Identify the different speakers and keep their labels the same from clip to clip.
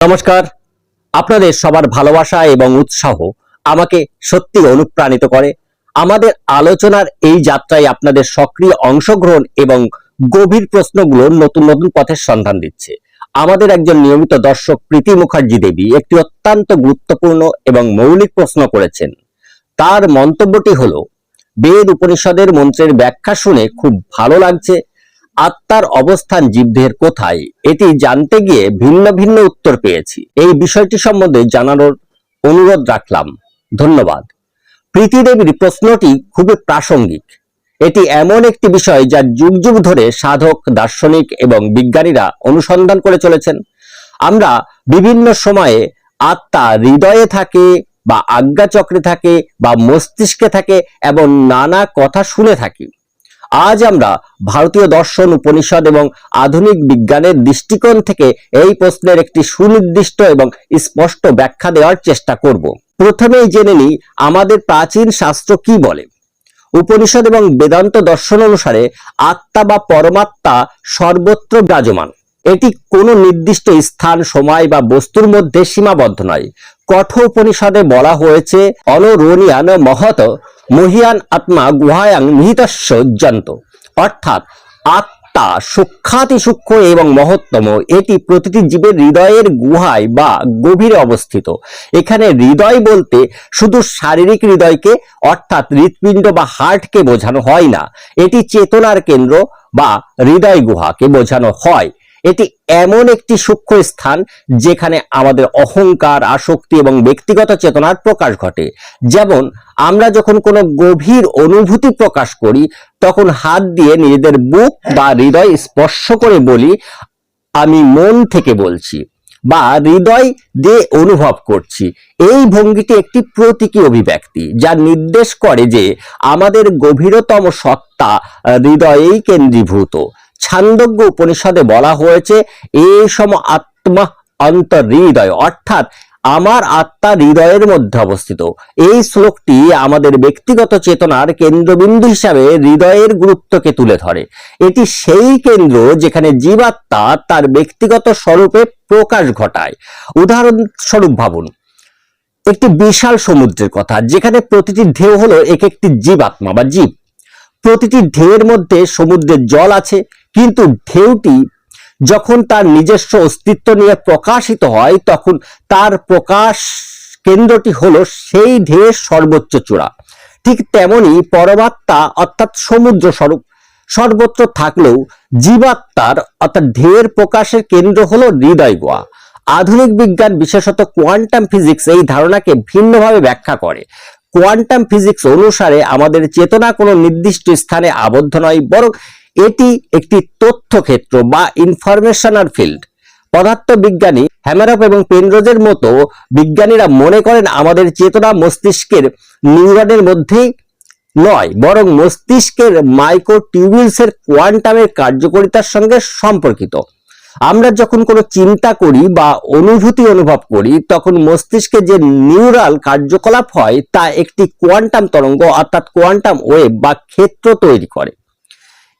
Speaker 1: নমস্কার। আপনাদের সবার ভালোবাসা এবং উৎসাহ আমাকে সত্যি অনুপ্রাণিত করে। আমাদের আলোচনার এই যাত্রায় আপনাদের সক্রিয় অংশগ্রহণ এবং গভীর প্রশ্নগুলো নতুন নতুন পথের সন্ধান দিচ্ছে। আমাদের একজন নিয়মিত দর্শক প্রীতি মুখার্জি দেবী একটি অত্যন্ত গুরুত্বপূর্ণ এবং মৌলিক প্রশ্ন করেছেন। তার মন্তব্যটি হলো, বেদ উপনিষদের মন্ত্রের ব্যাখ্যা শুনে খুব ভালো লাগছে আত্মার অবস্থান জীবদেহের কোথায়? এটি জানতে গিয়ে ভিন্ন ভিন্ন উত্তর পেয়েছি। এই বিষয়টি সম্বন্ধে জানানোর অনুরোধ রাখলাম। ধন্যবাদ। প্রীতি দেবীর প্রশ্নটি খুবই প্রাসঙ্গিক। এটি এমন একটি বিষয় যা যুগ যুগ ধরে সাধক, দার্শনিক এবং বিজ্ঞানীরা অনুসন্ধান করে চলেছেন। আমরা বিভিন্ন সময়ে আত্মা হৃদয়ে থাকে বা আজ্ঞাচক্রে থাকে বা মস্তিষ্কে থাকে এবং নানা কথা শুনে থাকি। আজ আমরা ভারতীয় দর্শন, উপনিষদ এবং আধুনিক বিজ্ঞানের দৃষ্টিকোণ থেকে এই প্রশ্নের একটি সুনির্দিষ্ট এবং স্পষ্ট ব্যাখ্যা দেওয়ার চেষ্টা করব। প্রথমেই জেনে নিই, আমাদের প্রাচীন শাস্ত্র কি বলে? উপনিষদ এবং বেদান্ত দর্শন অনুসারে আত্মা বা পরমাত্মা সর্বত্র বিরাজমান। এটি কোনো নির্দিষ্ট স্থান, সময় বা বস্তুর মধ্যে সীমাবদ্ধ নয়। কঠোর উপনিষদে বলা হয়েছে, অনরোনিয়ান মহত মহিয়ান আত্মা গুহায়াং নিহিতস্য যন্ত অর্থাৎ আত্মা সূক্ষাতি সূক্ষ্ম এবং মহত্তম। এটি প্রতিটি জীবের হৃদয়ের গুহায় বা গভীরে অবস্থিত। এখানে হৃদয় বলতে শুধু শারীরিক হৃদয়কে, অর্থাৎ হৃৎপিণ্ড বা হার্টকে বোঝানো হয় না। এটি চেতনার কেন্দ্র বা হৃদয় গুহাকে বোঝানো হয়। এটি এমন একটি সূক্ষ্ম স্থান যেখানে আমাদের অহংকার, আসক্তি এবং ব্যক্তিগত চেতনার প্রকাশ ঘটে। যেমন, আমরা যখন কোনো গভীর অনুভূতি প্রকাশ করি, তখন হাত দিয়ে নিজেদের বুক বা হৃদয় স্পর্শ করে বলি, আমি মন থেকে বলছি বা হৃদয় দিয়ে অনুভব করছি এই ভঙ্গিটি একটি প্রতীকী অভিব্যক্তি, যা নির্দেশ করে যে আমাদের গভীরতম সত্তা হৃদয়েই কেন্দ্রীভূত। ছান্দজ্ঞ উপনিষদে বলা হয়েছে এই সম আত্মা অন্তর্হৃদয়। অর্থাৎ, আমার আত্মা হৃদয়ের মধ্যে অবস্থিত। এই শ্লোকটি আমাদের ব্যক্তিগত চেতনার কেন্দ্রবিন্দু হিসাবে হৃদয়ের গুরুত্বকে তুলে ধরে। এটি সেই কেন্দ্র যেখানে জীবাত্মা তার ব্যক্তিগত স্বরূপে প্রকাশ ঘটায়। উদাহরণস্বরূপ ভাবুন, একটি বিশাল সমুদ্রের কথা, যেখানে প্রতিটি ঢেউ হলো এক একটি জীবাত্মা বা জীব। প্রতিটি ঢেউয়ের মধ্যে সমুদ্রের জল আছে কিন্তু ঢেউটি যখন তার নিজস্ব অস্তিত্ব নিয়ে প্রকাশিত হয়, তখন তার প্রকাশ কেন্দ্রটি হলো সেই ঢেউয়ের সর্বোচ্চ চূড়া। ঠিক তেমনি পরমাত্মা অর্থাৎ সমুদ্র স্বরূপ। সর্বত্র থাকলেও জীবাত্মার অর্থাৎ ঢেউয়ের প্রকাশের কেন্দ্র হলো হৃদয় গোয়া। আধুনিক বিজ্ঞান বিশেষত কোয়ান্টাম ফিজিক্স এই ধারণাকে ভিন্নভাবে ব্যাখ্যা করে। কোয়ান্টাম ফিজিক্স অনুসারে আমাদের চেতনা কোনো নির্দিষ্ট স্থানে আবদ্ধ নয়, বরং এটি একটি তথ্য ক্ষেত্র বা ইনফরমেশনাল ফিল্ড পদার্থ বিজ্ঞানী হ্যামারপ এবং পেনরোজের মতো বিজ্ঞানীরা মনে করেন আমাদের চেতনা মস্তিষ্কের নিউরনের মধ্যেই নয়, বরং মস্তিষ্কের মাইক্রোটিউবিলসের কোয়ান্টামের কার্যকারিতার সঙ্গে সম্পর্কিত। আমরা যখন কোনো চিন্তা করি বা অনুভূতি অনুভব করি, তখন মস্তিষ্কে যে নিউরাল কার্যকলাপ হয়, তা একটি কোয়ান্টাম তরঙ্গ, অর্থাৎ কোয়ান্টাম ওয়েভ বা ক্ষেত্র তৈরি করে।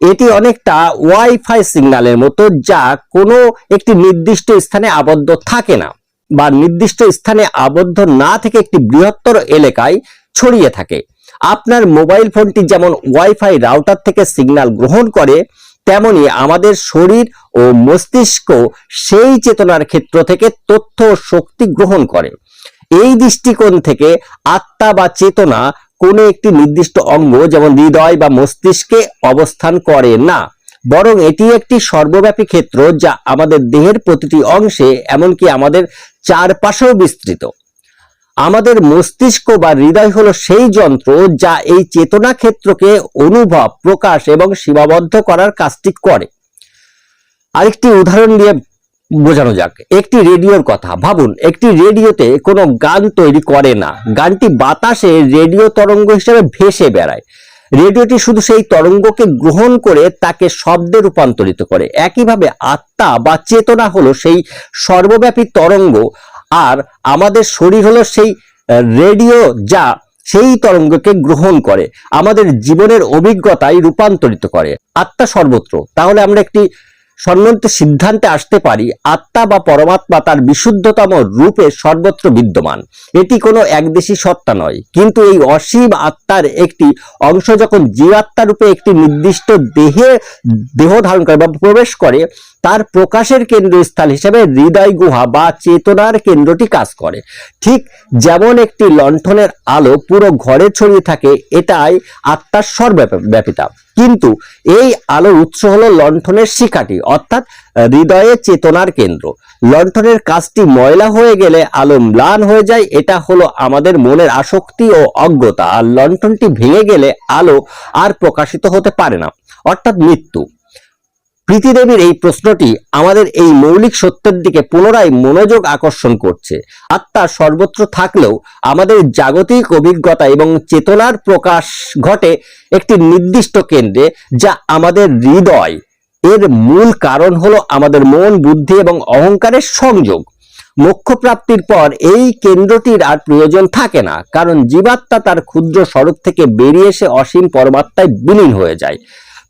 Speaker 1: এটি অনেকটা ওয়াইফাই সিগন্যালের মতো যা কোনো একটি নির্দিষ্ট স্থানে আবদ্ধ থাকে না বা নির্দিষ্ট স্থানে আবদ্ধ না থেকে একটি বৃহত্তর এলাকায় ছড়িয়ে থাকে। আপনার মোবাইল ফোনটি যেমন ওয়াইফাই রাউটার থেকে সিগন্যাল গ্রহণ করে, তেমনি আমাদের শরীর ও মস্তিষ্ক সেই চেতনার ক্ষেত্র থেকে তথ্য শক্তি গ্রহণ করে। এই দৃষ্টিকোণ থেকে আত্মা বা চেতনা কোনো একটি নির্দিষ্ট অঙ্গ যেমন হৃদয় বা মস্তিষ্কে অবস্থান করে না। বরং এটি একটি সর্বব্যাপী ক্ষেত্র যা আমাদের দেহের প্রতিটি অংশে এমনকি আমাদের চারপাশেও বিস্তৃত। আমাদের মস্তিষ্ক বা হৃদয় হলো সেই যন্ত্র যা এই চেতনা ক্ষেত্রকে অনুভব, প্রকাশ এবং সীমাবদ্ধ করার কাজটি করে। আরেকটি উদাহরণ দিয়ে বোঝানো যাক। একটি রেডিওর কথা, ভাবুন, একটি রেডিওতে কোনো গান তৈরি করে না। গানটি বাতাসে রেডিও তরঙ্গ হিসেবে ভেসে বেড়ায়। রেডিওটি শুধু সেই তরঙ্গকে গ্রহণ করে তাকে শব্দে রূপান্তরিত করে। একইভাবে আত্মা বা চেতনা হলো সেই সর্বব্যাপী তরঙ্গ, আর আমাদের শরীর হলো সেই রেডিও যা সেই তরঙ্গকে গ্রহণ করে। আমাদের জীবনের অভিজ্ঞতায় রূপান্তরিত করে। আত্মা সর্বত্র। তাহলে আমরা একটি সম্বন্ধে সিদ্ধান্তে আসতে পারি, আত্মা বা পরমাত্মা তার বিশুদ্ধতম রূপে সর্বত্র বিদ্যমান। এটি কোনো একদেশী সত্তা নয়, কিন্তু এই অসীম আত্মার একটি অংশ যখন জীবাত্মা রূপে একটি নির্দিষ্ট দেহে, দেহ ধারণ করে বা প্রবেশ করে তার প্রকাশের কেন্দ্রস্থল হিসেবে হৃদয় গুহা বা চেতনার কেন্দ্রটি কাজ করে। ঠিক যেমন একটি লণ্ঠনের আলো পুরো ঘরে ছড়িয়ে থাকে, এটাই আত্মার সর্বব্যাপিতা। কিন্তু এই আলোর উৎস হলো লণ্ঠনের শিখাটি, অর্থাৎ হৃদয়ে চেতনার কেন্দ্র। লণ্ঠনের কাজটি ময়লা হয়ে গেলে আলো ম্লান হয়ে যায়, এটা হলো আমাদের মনের আসক্তি ও অজ্ঞতা। আর লণ্ঠনটি ভেঙে গেলে আলো আর প্রকাশিত হতে পারে না, অর্থাৎ মৃত্যু। প্রীতিদেবীর এই প্রশ্নটি আমাদের এই মৌলিক সত্যের দিকে পুনরায় মনোযোগ আকর্ষণ করছে। আত্মা সর্বত্র থাকলেও আমাদের জাগতিক অভিজ্ঞতা এবং চেতনার প্রকাশ ঘটে একটি নির্দিষ্ট কেন্দ্রে, যা আমাদের হৃদয়। এর মূল কারণ হলো আমাদের মন, বুদ্ধি এবং অহংকারের সংযোগ। মোক্ষ প্রাপ্তির পর এই কেন্দ্রটির আর প্রয়োজন থাকে না, কারণ জীবাত্মা তার ক্ষুদ্র স্বরূপ থেকে বেরিয়ে এসে অসীম পরমাত্মায় বিলীন হয়ে যায়।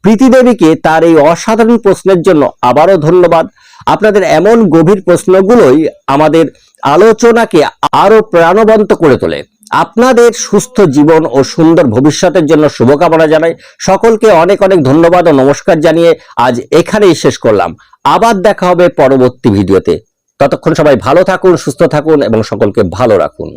Speaker 1: প্রীতিদেবীকে তার এই অসাধারণ প্রশ্নের জন্য আবারও ধন্যবাদ। আপনাদের এমন গভীর প্রশ্নগুলোই আমাদের আলোচনাকে আরও প্রাণবন্ত করে তোলে। আপনাদের সুস্থ জীবন ও সুন্দর ভবিষ্যতের জন্য শুভকামনা জানাই। সকলকে অনেক অনেক ধন্যবাদ ও নমস্কার জানিয়ে আজ এখানেই শেষ করলাম। আবার দেখা হবে পরবর্তী ভিডিওতে। ততক্ষণ সবাই ভালো থাকুন, সুস্থ থাকুন এবং সকলকে ভালো রাখুন।